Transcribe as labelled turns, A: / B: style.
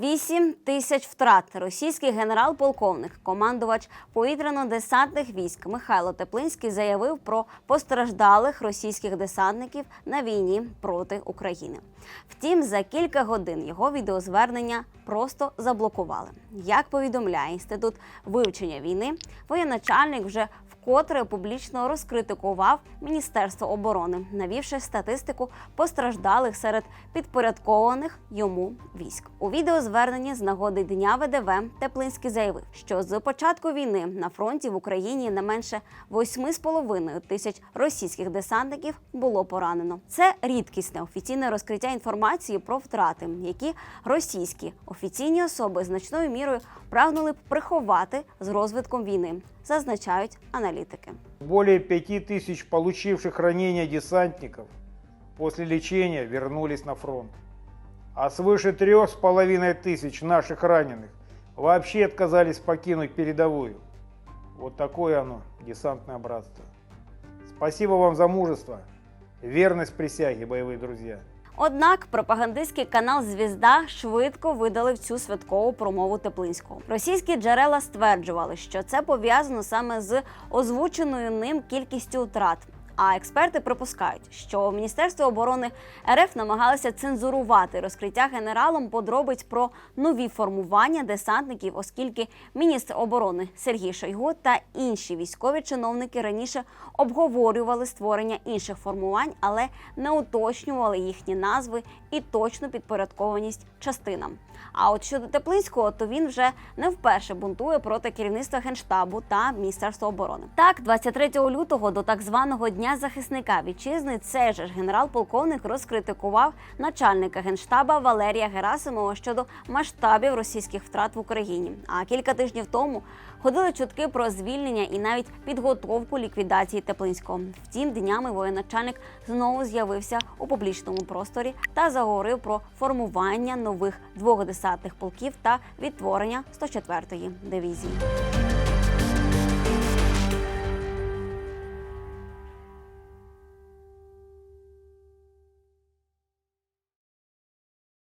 A: 8 тисяч втрат. Російський генерал-полковник, командувач повітряно-десантних військ Михайло Теплинський заявив про постраждалих російських десантників на війні проти України. Втім, за кілька годин його відеозвернення просто заблокували. Як повідомляє інститут вивчення війни, воєначальник вже вкотре публічно розкритикував Міністерство оборони, навівши статистику постраждалих серед підпорядкованих йому військ. У відеозверненні з нагоди дня ВДВ Теплинський заявив, що з початку війни на фронті в Україні не менше 8,5 тисяч російських десантників було поранено. Це рідкісне офіційне розкриття інформації про втрати, які російські офіційні особи значною мірою прагнули б приховати з розвитком війни, зазначають аналітики.
B: Более пяти тысяч получивших ранения десантников после лечения вернулись на фронт. А свыше трех с половиной тысяч наших раненых вообще отказались покинуть передовую. Вот такое оно, десантное братство. Спасибо вам за мужество, верность присяге, боевые друзья.
A: Однак пропагандистський канал Звізда швидко видалив цю святкову промову Теплинського. Російські джерела стверджували, що це пов'язано саме з озвученою ним кількістю втрат. А експерти припускають, що Міністерство оборони РФ намагалося цензурувати розкриття генералом подробиць про нові формування десантників, оскільки міністр оборони Сергій Шойгу та інші військові чиновники раніше обговорювали створення інших формувань, але не уточнювали їхні назви і точну підпорядкованість частинам. А от щодо Теплинського, то він вже не вперше бунтує проти керівництва генштабу та міністерства оборони. Так, 23 лютого до так званого дня захисника вітчизни цей же ж генерал-полковник розкритикував начальника генштаба Валерія Герасимова щодо масштабів російських втрат в Україні. А кілька тижнів тому ходили чутки про звільнення і навіть підготовку ліквідації Теплинського. Втім, днями воєначальник знову з'явився у публічному просторі та заговорив про формування нових двох десантних полків та відтворення 104-ї дивізії.